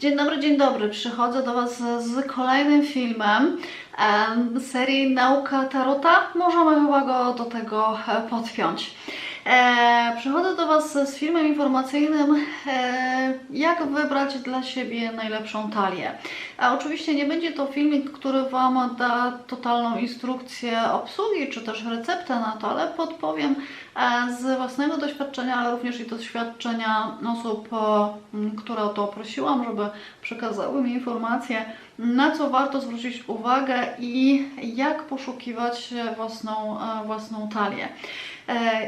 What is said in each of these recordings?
Dzień dobry, dzień dobry. Przychodzę do Was z, kolejnym filmem em, serii Nauka Tarota. Możemy chyba go do tego e, podpiąć. E, przychodzę do Was z filmem informacyjnym, e, jak wybrać dla siebie najlepszą talię. A oczywiście nie będzie to filmik, który Wam da totalną instrukcję obsługi, czy też receptę na to, ale podpowiem e, z własnego doświadczenia, ale również i doświadczenia osób, e, które o to prosiłam, żeby przekazały mi informacje, na co warto zwrócić uwagę i jak poszukiwać własną, e, własną talię.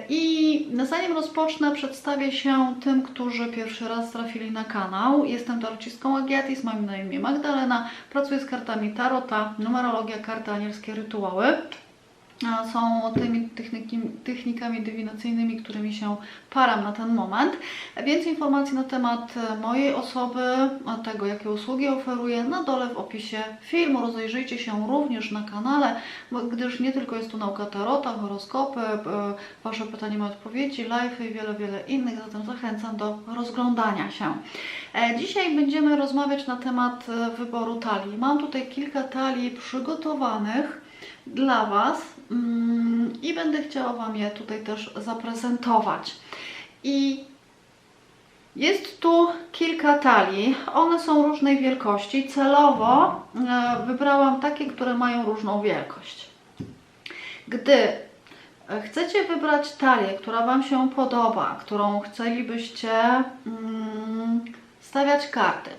I zanim rozpocznę, przedstawię się tym, którzy pierwszy raz trafili na kanał. Jestem tarotistką Agiatis, mam na imię Magdalena, pracuję z kartami Tarota, numerologia, karty anielskie, rytuały. A Są tymi technikami dywinacyjnymi, którymi się param na ten moment. Więcej informacji na temat e, mojej osoby, a tego jakie usługi oferuję na dole w opisie filmu. Rozejrzyjcie się również na kanale, gdyż nie tylko jest tu nauka tarota, horoskopy, e, Wasze pytania i odpowiedzi, live i wiele, wiele innych, zatem zachęcam do rozglądania się. E, Dzisiaj będziemy rozmawiać na temat e, wyboru talii. Mam tutaj kilka talii przygotowanych dla Was i będę chciała Wam je tutaj też zaprezentować. I jest tu kilka talii. One są różnej wielkości. Celowo e, wybrałam takie, które mają różną wielkość. Gdy e, chcecie wybrać talię, która Wam się podoba, którą chcielibyście mm, stawiać karty,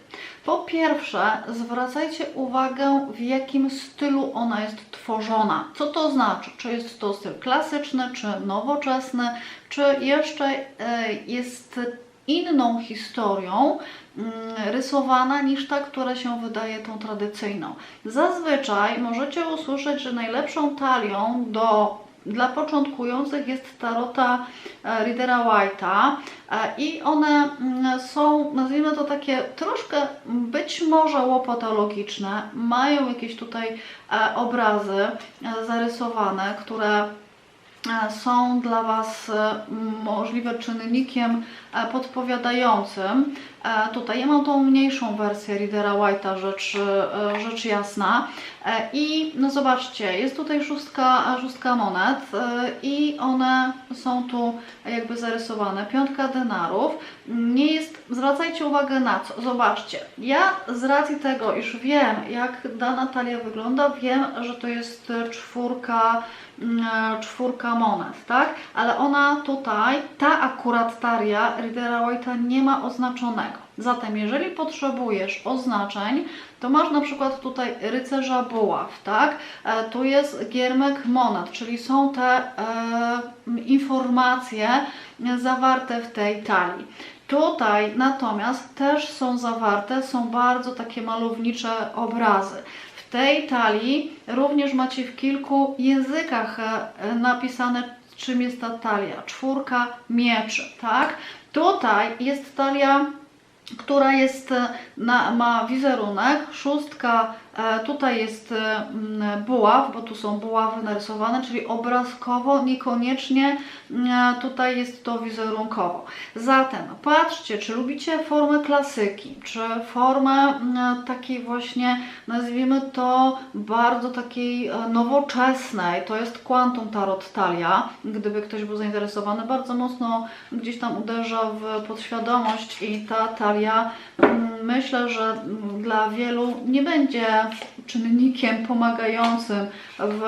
po pierwsze, zwracajcie uwagę, w jakim stylu ona jest tworzona. Co to znaczy? Czy jest to styl klasyczny, czy nowoczesny, czy jeszcze e, jest inną historią mm, rysowana niż ta, która się wydaje tą tradycyjną. Zazwyczaj możecie usłyszeć, że najlepszą talią do dla początkujących jest tarota e, Readera White'a e, i one mm, są, nazwijmy to takie troszkę być może łopatologiczne, mają jakieś tutaj e, obrazy zarysowane, które są dla Was możliwe czynnikiem podpowiadającym. E, Tutaj ja mam tą mniejszą wersję Readera White'a, rzecz, e, rzecz jasna. E, I no zobaczcie, jest tutaj szóstka, szóstka monet i one są tu jakby zarysowane. Piątka denarów. Nie jest, zwracajcie uwagę na co. Zobaczcie, ja z racji tego, iż wiem jak dana talia wygląda, wiem, że to jest czwórka, mm, czwórka monet, tak? Ale ona tutaj, ta akurat talia Readera White'a nie ma oznaczonego. Zatem jeżeli potrzebujesz oznaczeń, to masz na przykład tutaj rycerza buław, tak? E, tu jest giermek monet, czyli są te e, informacje zawarte w tej talii. Tutaj natomiast też są zawarte, są bardzo takie malownicze obrazy. W tej talii również macie w kilku językach e, napisane, czym jest ta talia. Czwórka mieczy, tak? Tutaj jest talia która jest, e, na, ma wizerunek, szóstka, tutaj jest e, buław, bo tu są buławy narysowane, czyli obrazkowo, niekoniecznie e, tutaj jest to wizerunkowo. Zatem patrzcie, czy lubicie formę klasyki, czy formę takiej właśnie, nazwijmy to, bardzo takiej e, nowoczesnej, to jest Quantum Tarot Talia, gdyby ktoś był zainteresowany, bardzo mocno gdzieś tam uderza w podświadomość i ta talia myślę, że dla wielu nie będzie czynnikiem pomagającym w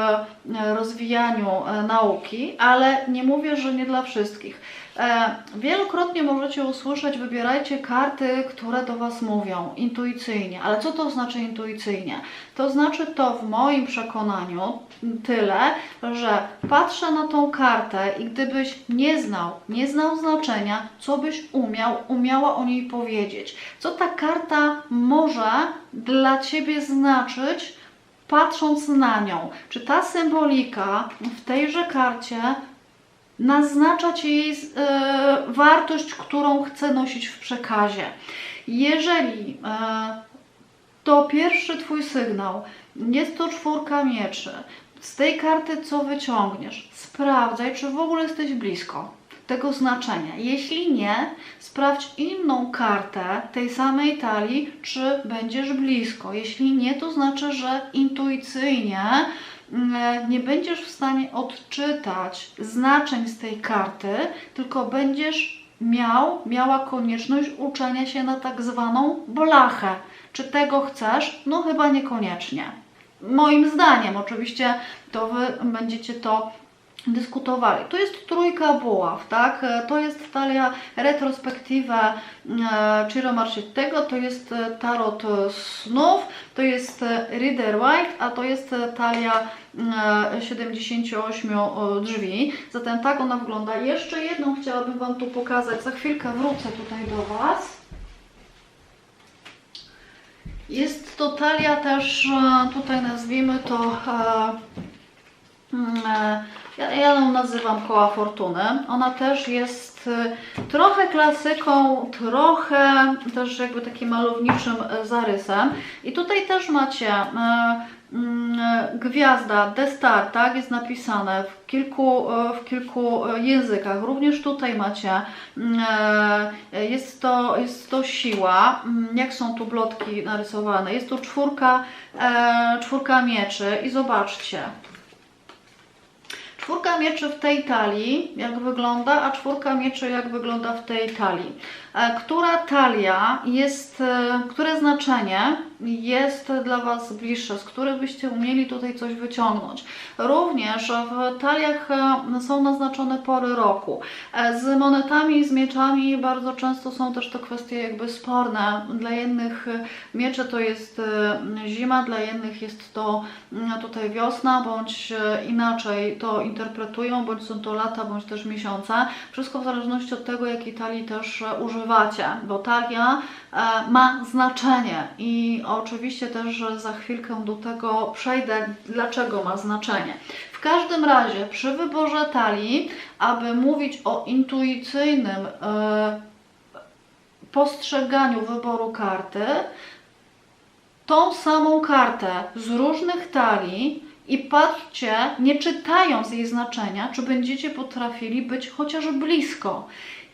rozwijaniu nauki, ale nie mówię, że nie dla wszystkich. E, Wielokrotnie możecie usłyszeć, wybierajcie karty, które do Was mówią intuicyjnie. Ale co to znaczy intuicyjnie? To znaczy to w moim przekonaniu tyle, że patrzę na tą kartę i gdybyś nie znał, nie znał znaczenia, co byś umiał, umiała o niej powiedzieć. Co ta karta może dla Ciebie znaczyć, patrząc na nią? Czy ta symbolika w tejże karcie naznacza Ci jej wartość, którą chcę nosić w przekazie. Jeżeli e, to pierwszy Twój sygnał jest to czwórka mieczy, z tej karty co wyciągniesz? Sprawdzaj, czy w ogóle jesteś blisko. tego znaczenia. Jeśli nie, sprawdź inną kartę tej samej talii, czy będziesz blisko. Jeśli nie, to znaczy, że intuicyjnie nie będziesz w stanie odczytać znaczeń z tej karty, tylko będziesz miał, miała konieczność uczenia się na tak zwaną blachę. Czy tego chcesz? No chyba niekoniecznie. Moim zdaniem, oczywiście to wy będziecie to dyskutowali. Tu jest trójka buław, tak? E, To jest talia retrospektywa e, Ciro Marchettiego, to jest e, tarot snów, to jest Reader White, a to jest talia e, 78 drzwi. Zatem tak ona wygląda. Jeszcze jedną chciałabym Wam tu pokazać. Za chwilkę wrócę tutaj do Was. Jest to talia też, tutaj nazwijmy to, ja, ja ją nazywam koła fortuny. Ona też jest e, trochę klasyką, trochę też jakby takim malowniczym e, zarysem. I tutaj też macie e, mm, e, gwiazda, The Star, tak, jest napisane w kilku, e, w kilku e, językach. Również tutaj macie, mm, e, jest to, jest to siła, Mm, jak są tu blotki narysowane. Jest tu czwórka, e, czwórka mieczy i zobaczcie. Czwórka mieczy w tej talii, jak wygląda, a czwórka mieczy, jak wygląda w tej talii. E, Która talia jest, e, które znaczenie jest dla Was bliższe, z których byście umieli tutaj coś wyciągnąć. Również w taliach e, są naznaczone pory roku. Z monetami i z mieczami bardzo często są też to kwestie jakby sporne. Dla jednych miecze to jest zima, dla jednych jest to mm, tutaj wiosna, bądź inaczej to interpretują, bądź są to lata, bądź też miesiące. Wszystko w zależności od tego, jakiej talii też e, używacie, bo talia e, ma znaczenie i oczywiście też za chwilkę do tego przejdę, dlaczego ma znaczenie. W każdym razie przy wyborze talii, aby mówić o intuicyjnym e, postrzeganiu wyboru karty, tą samą kartę z różnych talii i patrzcie, nie czytając jej znaczenia, czy będziecie potrafili być chociaż blisko.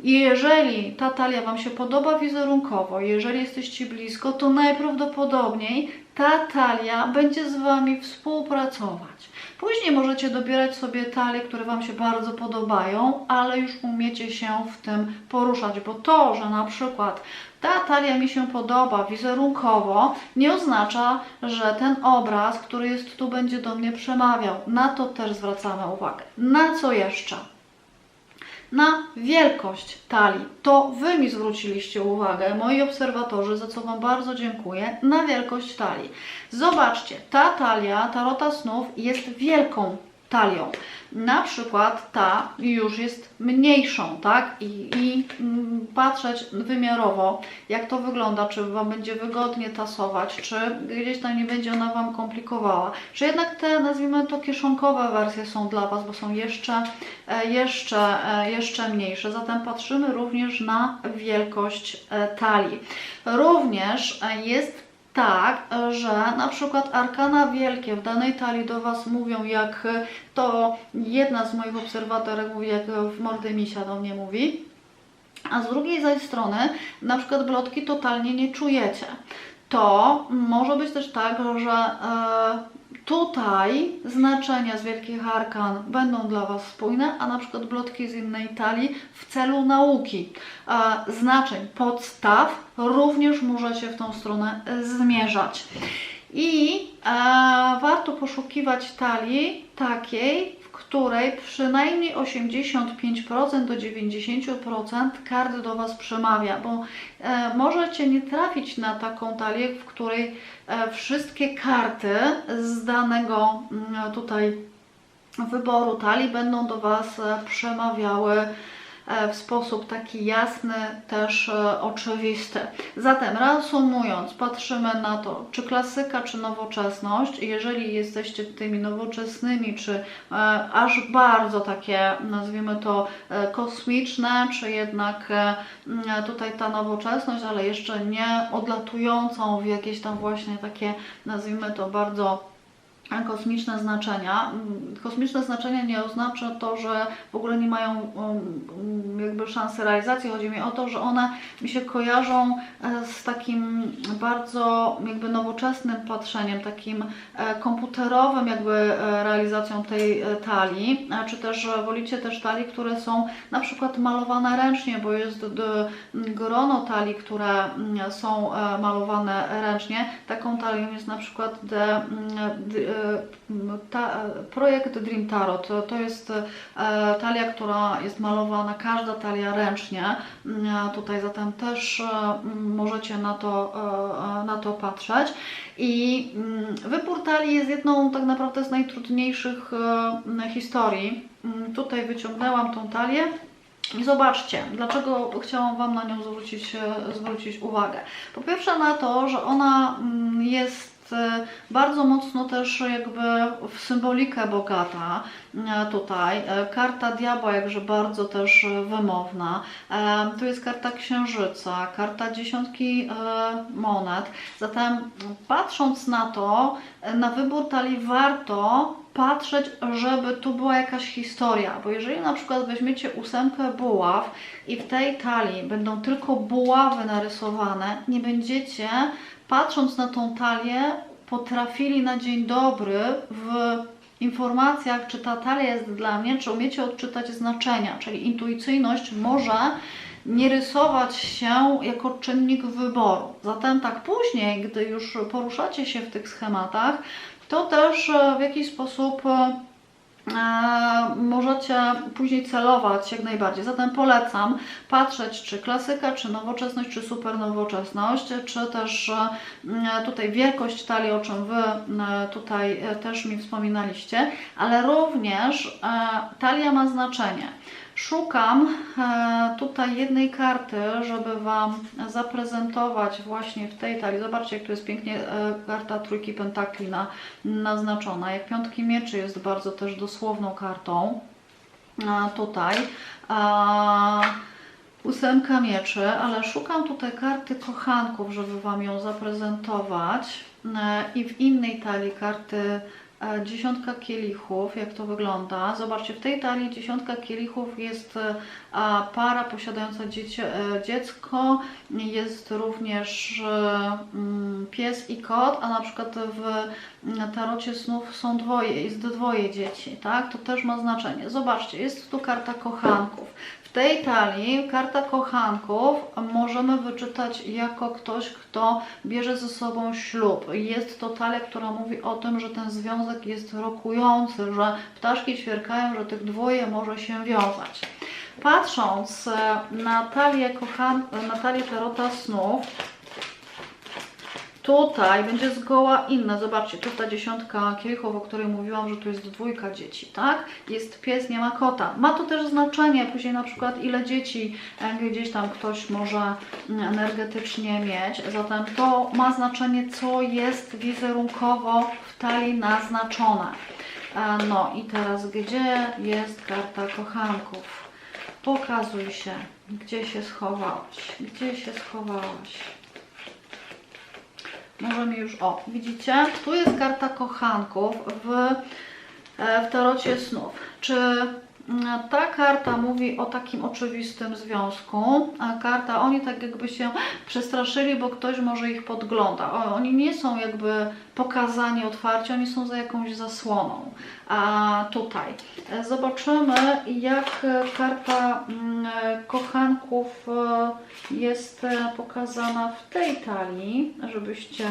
I jeżeli ta talia Wam się podoba wizerunkowo, jeżeli jesteście blisko, to najprawdopodobniej ta talia będzie z Wami współpracować. Później możecie dobierać sobie talie, które Wam się bardzo podobają, ale już umiecie się w tym poruszać, bo to, że na przykład ta talia mi się podoba wizerunkowo, nie oznacza, że ten obraz, który jest tu, będzie do mnie przemawiał. Na to też zwracamy uwagę. Na co jeszcze? Na wielkość talii. To Wy mi zwróciliście uwagę, moi obserwatorzy, za co Wam bardzo dziękuję, na wielkość talii. Zobaczcie, ta talia, tarota snów jest wielką talią. Na przykład ta już jest mniejszą, tak? I, i mm, patrzeć wymiarowo, jak to wygląda, czy Wam będzie wygodnie tasować, czy gdzieś tam nie będzie ona Wam komplikowała. Czy jednak te, nazwijmy to, kieszonkowe wersje są dla Was, bo są jeszcze, e, jeszcze, e, jeszcze mniejsze. Zatem patrzymy również na wielkość e, talii. Również jest tak, że na przykład arkana wielkie w danej talii do Was mówią, jak to jedna z moich obserwatorek mówi, jak w mordę misia do mnie mówi, a z drugiej zaś strony na przykład blotki totalnie nie czujecie. To może być też tak, że e, tutaj znaczenia z wielkich arkan będą dla Was spójne, a na przykład blotki z innej talii w celu nauki e, znaczeń, podstaw również możecie w tą stronę zmierzać. I e, warto poszukiwać talii takiej, której przynajmniej 85% do 90% kart do Was przemawia, bo e, możecie nie trafić na taką talię, w której e, wszystkie karty z danego mm, tutaj wyboru talii będą do Was e, przemawiały. e, w sposób taki jasny, też e, oczywisty. Zatem reasumując, patrzymy na to, czy klasyka, czy nowoczesność. Jeżeli jesteście tymi nowoczesnymi, czy e, aż bardzo takie, nazwijmy to, e, kosmiczne, czy jednak e, tutaj ta nowoczesność, ale jeszcze nie odlatującą w jakieś tam właśnie takie, nazwijmy to, bardzo kosmiczne znaczenia. Mm, Kosmiczne znaczenia nie oznacza to, że w ogóle nie mają um, jakby szansy realizacji. Chodzi mi o to, że one mi się kojarzą e, z takim bardzo jakby nowoczesnym patrzeniem, takim e, komputerowym jakby e, realizacją tej talii, czy też wolicie też talii, które są na przykład malowane ręcznie, bo jest grono talii, które mm, są malowane ręcznie. Taką talią jest na przykład mm, ta, projekt Dream Tarot. To, jest e, talia, która jest malowana, każda talia ręcznie. Tutaj zatem też e, możecie na to, e, na to patrzeć. I wybór talii jest jedną tak naprawdę z najtrudniejszych historii. Tutaj wyciągnęłam tą talię. I zobaczcie, dlaczego chciałam Wam na nią zwrócić, zwrócić uwagę. Po pierwsze na to, że ona mm, e, bardzo mocno też jakby w symbolikę bogata e, tutaj. E, Karta diabła jakże bardzo też wymowna. Tu jest karta księżyca, karta dziesiątki monet. Zatem patrząc na to, na wybór talii warto patrzeć, żeby tu była jakaś historia, bo jeżeli na przykład weźmiecie ósemkę buław i w tej talii będą tylko buławy narysowane, nie będziecie patrząc na tą talię potrafili na dzień dobry w informacjach, czy ta talia jest dla mnie, czy umiecie odczytać znaczenia, czyli intuicyjność może nie rysować się jako czynnik wyboru. Zatem tak później, gdy już poruszacie się w tych schematach, to też w jakiś sposób możecie później celować jak najbardziej. Zatem polecam patrzeć, czy klasyka, czy nowoczesność, czy super nowoczesność, czy też e, tutaj wielkość talii, o czym Wy e, tutaj e, też mi wspominaliście, ale również e, talia ma znaczenie. Szukam e, tutaj jednej karty, żeby Wam zaprezentować właśnie w tej talii. Zobaczcie, jak tu jest pięknie e, karta trójki pentakli na, naznaczona. Jak piątki mieczy jest bardzo też dosłowną kartą. Tutaj ósemka mieczy, ale szukam tutaj karty kochanków, żeby Wam ją zaprezentować. E, I w innej talii karty dziesiątka kielichów, jak to wygląda. Zobaczcie, w tej talii dziesiątka kielichów jest e, para posiadająca e, dziecko, jest również e, mm, pies i kot, a na przykład w tarocie snów są dwoje, jest dwoje dzieci, tak? To też ma znaczenie. Zobaczcie, jest tu karta kochanków. W tej talii karta kochanków możemy wyczytać jako ktoś, kto bierze ze sobą ślub. Jest to talia, która mówi o tym, że ten związek jest rokujący, że ptaszki ćwierkają, że tych dwoje może się wiązać. Patrząc e, na talię, kochan... na talię Tarota Snów, Tutaj będzie zgoła inna. Zobaczcie, tu ta dziesiątka kielichów, o której mówiłam, że tu jest dwójka dzieci, tak? Jest pies, nie ma kota. Ma to też znaczenie, później na przykład ile dzieci e, gdzieś tam ktoś może mm, energetycznie mieć. Zatem to ma znaczenie, co jest wizerunkowo w talii naznaczone. E, No i teraz, gdzie jest karta kochanków? Pokazuj się, gdzie się schowałaś, gdzie się schowałaś. Może mi już, o, widzicie? Tu jest karta kochanków w, e, w tarocie snów. Czy ta karta mówi o takim oczywistym związku, a karta, oni tak jakby się przestraszyli, bo ktoś może ich podgląda. Oni nie są jakby pokazani otwarcie, oni są za jakąś zasłoną. A tutaj zobaczymy, jak karta mm, kochanków e, jest e, pokazana w tej talii, żebyście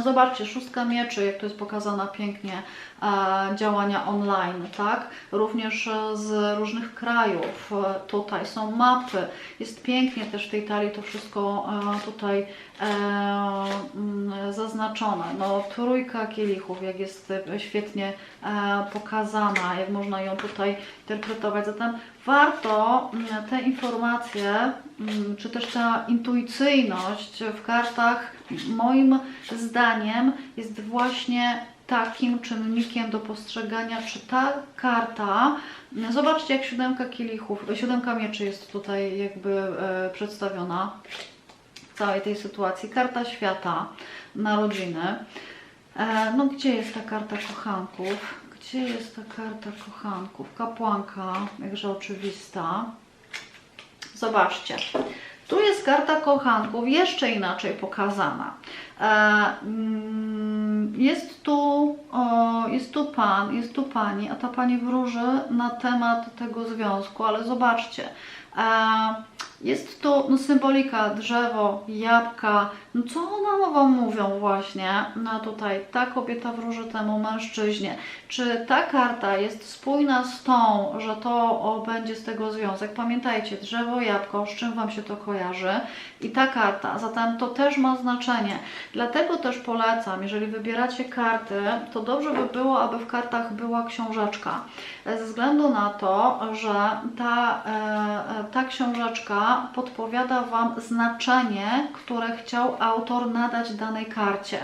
Zobaczcie, szóstka mieczy, jak to jest pokazana pięknie, e, działania online, tak? Również e, z różnych krajów. E, tutaj są mapy. Jest pięknie też w tej talii to wszystko tutaj zaznaczone. No, trójka kielichów, jak jest e, świetnie e, pokazana, jak można ją tutaj interpretować. Zatem warto mm, te informacje, mm, czy też ta intuicyjność w kartach, moim zdaniem, jest właśnie takim czynnikiem do postrzegania, czy ta karta, zobaczcie jak siódemka kielichów, siódemka mieczy jest tutaj jakby e, przedstawiona całej tej sytuacji, karta świata, narodziny. E, no gdzie jest ta karta kochanków? Gdzie jest ta karta kochanków? Kapłanka, jakże oczywista. Zobaczcie. Tu jest karta kochanków jeszcze inaczej pokazana. E, mm, jest, tu, jest tu pan, jest tu pani, a ta pani wróży na temat tego związku, ale zobaczcie. E, jest tu no, symbolika, drzewo, jabłka. No, co one wam mówią właśnie? No tutaj ta kobieta wróży temu mężczyźnie. Czy ta karta jest spójna z tą, że to będzie z tego związek? Pamiętajcie, drzewo, jabłko, z czym wam się to kojarzy? I ta karta, zatem to też ma znaczenie. Dlatego też polecam, jeżeli wybieracie karty, to dobrze by było, aby w kartach była książeczka. Ze względu na to, że ta, e, ta książeczka podpowiada Wam znaczenie, które chciał autor nadać danej karcie.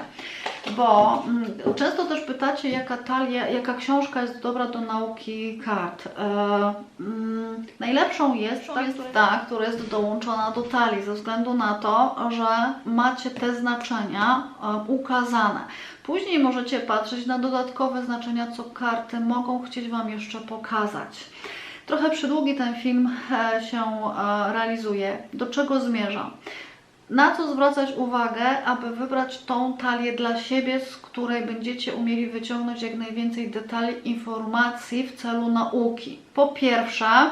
Bo mm, często też pytacie, jaka talia, jaka książka jest dobra do nauki kart. E, mm, najlepszą jest, ta, jest ta, która jest dołączona do talii, ze względu na to, że macie te znaczenia e, ukazane. Później możecie patrzeć na dodatkowe znaczenia, co karty mogą chcieć Wam jeszcze pokazać. Trochę przydługi ten film e, się e, realizuje. Do czego zmierzam? Na co zwracać uwagę, aby wybrać tą talię dla siebie, z której będziecie umieli wyciągnąć jak najwięcej detali, informacji w celu nauki. Po pierwsze, e,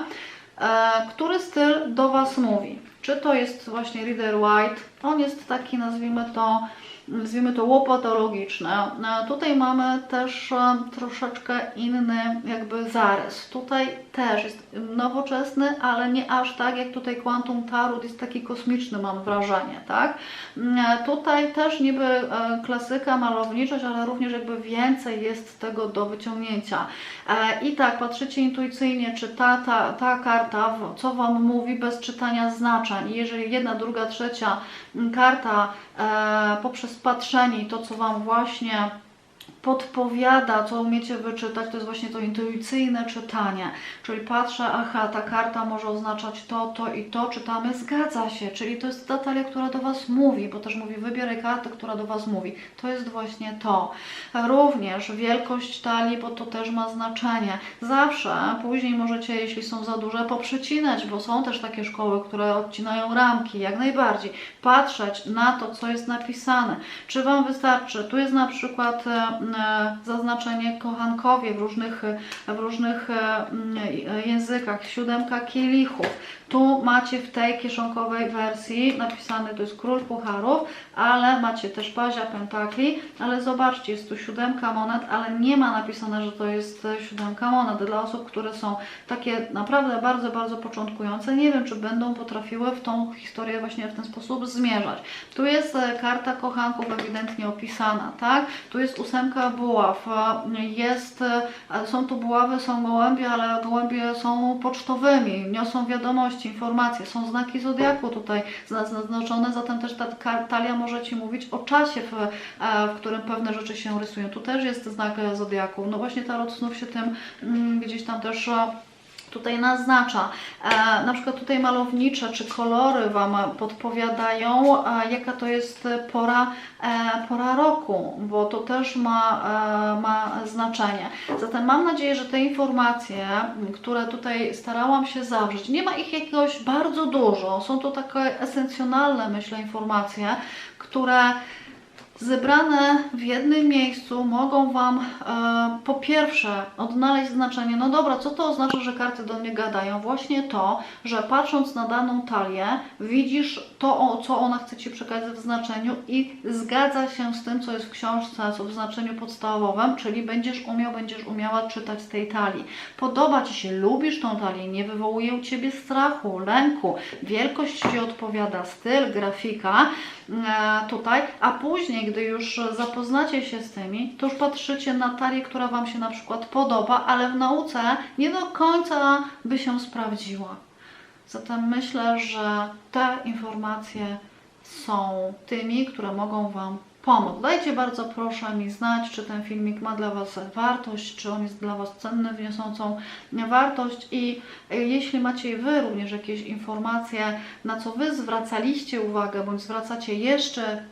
który styl do Was mówi? Czy to jest właśnie Reader White? On jest taki, nazwijmy to, nazwijmy to łopatologiczne. E, tutaj mamy też e, troszeczkę inny jakby zarys. Tutaj też jest nowoczesny, ale nie aż tak jak tutaj Quantum Tarot jest taki kosmiczny mam wrażenie, tak? E, tutaj też niby klasyka, malowniczość, ale również jakby więcej jest tego do wyciągnięcia. I tak, patrzycie intuicyjnie, czy ta, ta, ta karta, co Wam mówi bez czytania znaczeń. Jeżeli jedna, druga, trzecia karta poprzez patrzenie i to, co Wam właśnie podpowiada, co umiecie wyczytać, to jest właśnie to intuicyjne czytanie. Czyli patrzę, aha, ta karta może oznaczać to, to i to, czytamy, zgadza się. Czyli to jest ta talia, która do Was mówi, bo też mówi, wybieraj kartę, która do Was mówi. To jest właśnie to. Również wielkość talii, bo to też ma znaczenie. Zawsze później możecie, jeśli są za duże, poprzecinać, bo są też takie szkoły, które odcinają ramki, jak najbardziej. Patrzeć na to, co jest napisane. Czy Wam wystarczy? Tu jest na przykład e, zaznaczenie kochankowie w różnych, w różnych e, językach, siódemka kielichów. Tu macie w tej kieszonkowej wersji napisane, to jest król pucharów, ale macie też bazia pentakli, ale zobaczcie, jest tu siódemka monet, ale nie ma napisane, że to jest siódemka monet. Dla osób, które są takie naprawdę bardzo, bardzo początkujące, nie wiem, czy będą potrafiły w tą historię właśnie w ten sposób zmierzać. Tu jest e, karta kochanków ewidentnie opisana, tak? Tu jest ósemka buław, jest, e, są tu buławy, są gołębie, ale gołębie są pocztowymi, niosą wiadomości, informacje, są znaki zodiaku tutaj zaznaczone, zatem też ta talia może Ci mówić o czasie, w, e, w którym pewne rzeczy się rysują. Tu też jest znak zodiaku. No właśnie tarot snów się tym mm, gdzieś tam też e, tutaj naznacza. E, na przykład tutaj malownicze czy kolory Wam podpowiadają, e, jaka to jest pora, e, pora roku, bo to też ma, e, ma znaczenie. Zatem mam nadzieję, że te informacje, które tutaj starałam się zawrzeć, nie ma ich jakiegoś bardzo dużo, są to takie esencjonalne, myślę, informacje, które zebrane w jednym miejscu mogą Wam e, po pierwsze odnaleźć znaczenie, no dobra, co to oznacza, że karty do mnie gadają? Właśnie to, że patrząc na daną talię, widzisz to, co ona chce Ci przekazać w znaczeniu i zgadza się z tym, co jest w książce, co w znaczeniu podstawowym, czyli będziesz umiał, będziesz umiała czytać z tej talii. Podoba Ci się, lubisz tą talię, nie wywołuje u Ciebie strachu, lęku, wielkość Ci odpowiada, styl, grafika tutaj, a później gdy już zapoznacie się z tymi, to już patrzycie na talię, która Wam się na przykład podoba, ale w nauce nie do końca by się sprawdziła. Zatem myślę, że te informacje są tymi, które mogą Wam pomóc. Dajcie bardzo proszę mi znać, czy ten filmik ma dla Was wartość, czy on jest dla Was cenny, wniosącą wartość i e, jeśli macie Wy również jakieś informacje, na co Wy zwracaliście uwagę, bądź zwracacie jeszcze e,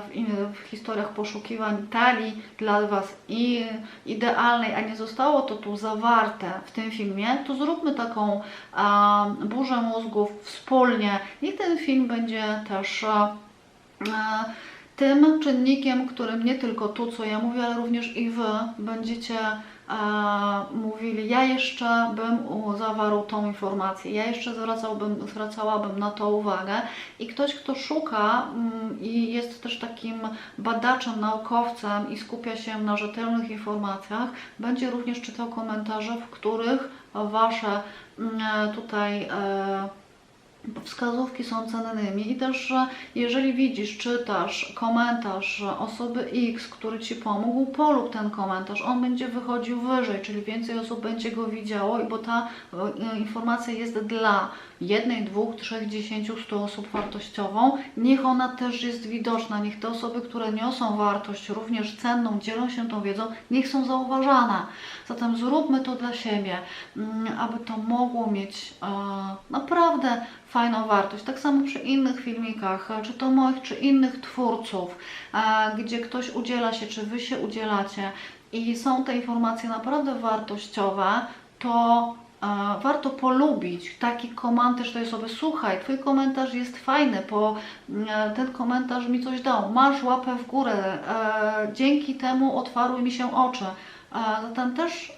w, w historiach poszukiwań talii dla Was i idealnej, a nie zostało to tu zawarte w tym filmie, to zróbmy taką a, burzę mózgów wspólnie. Niech ten film będzie też a, a, tym czynnikiem, którym nie tylko tu, co ja mówię, ale również i Wy będziecie a, mówili, ja jeszcze bym zawarł tą informację, ja jeszcze zwracałbym, zwracałabym na to uwagę. I ktoś, kto szuka mm, i jest też takim badaczem, naukowcem i skupia się na rzetelnych informacjach, będzie również czytał komentarze, w których Wasze mm, tutaj e, wskazówki są cennymi i też, że jeżeli widzisz, czytasz komentarz osoby X, który Ci pomógł, polub ten komentarz, on będzie wychodził wyżej, czyli więcej osób będzie go widziało, bo ta e, informacja jest dla jednej, dwóch, trzech, dziesięciu, stu osób wartościową, niech ona też jest widoczna, niech te osoby, które niosą wartość, również cenną, dzielą się tą wiedzą, niech są zauważane. Zatem zróbmy to dla siebie, mm, aby to mogło mieć e, naprawdę fajną wartość. Tak samo przy innych filmikach, e, czy to moich, czy innych twórców, e, gdzie ktoś udziela się, czy Wy się udzielacie i są te informacje naprawdę wartościowe, to e, warto polubić taki komentarz tej osoby. Słuchaj, Twój komentarz jest fajny, bo ten komentarz mi coś dał. Masz łapę w górę, dzięki temu otwarły mi się oczy. E, Zatem też e,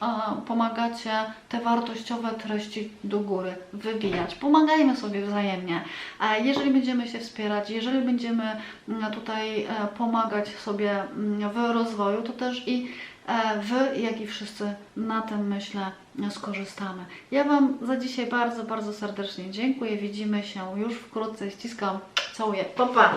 pomagacie te wartościowe treści do góry wybijać. Pomagajmy sobie wzajemnie. E, Jeżeli będziemy się wspierać, jeżeli będziemy mm, tutaj e, pomagać sobie mm, w rozwoju, to też i e, Wy, jak i wszyscy na tym myślę skorzystamy. Ja Wam za dzisiaj bardzo, bardzo serdecznie dziękuję. Widzimy się już wkrótce. Ściskam, całuję. Pa, pa!